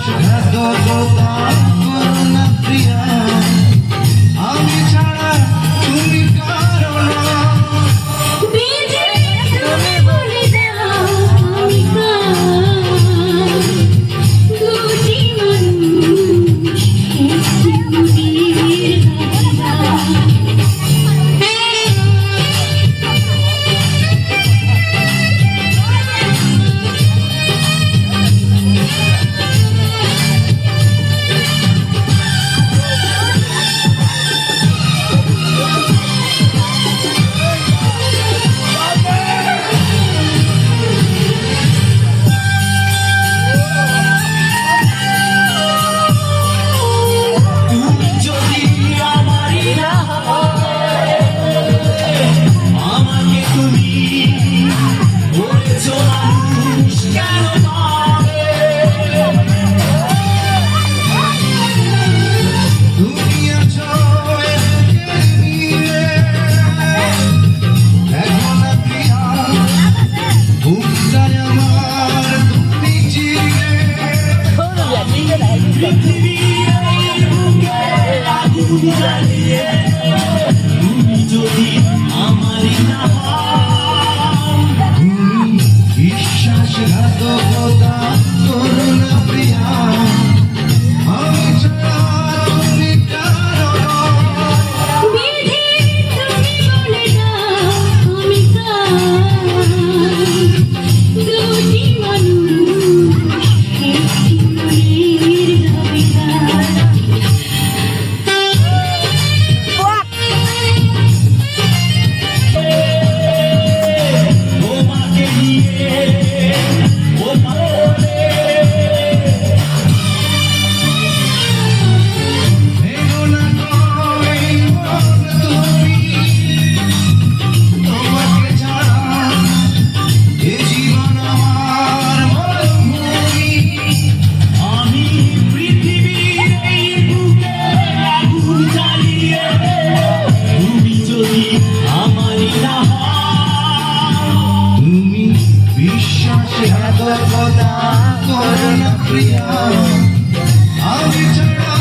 do do do do do do জ্বালিয়ে তুমি যদি আমারই না বিশ্বাসঘাতকতা yeah. সর্বদা করুণা প্রিয় আমি ছাড়া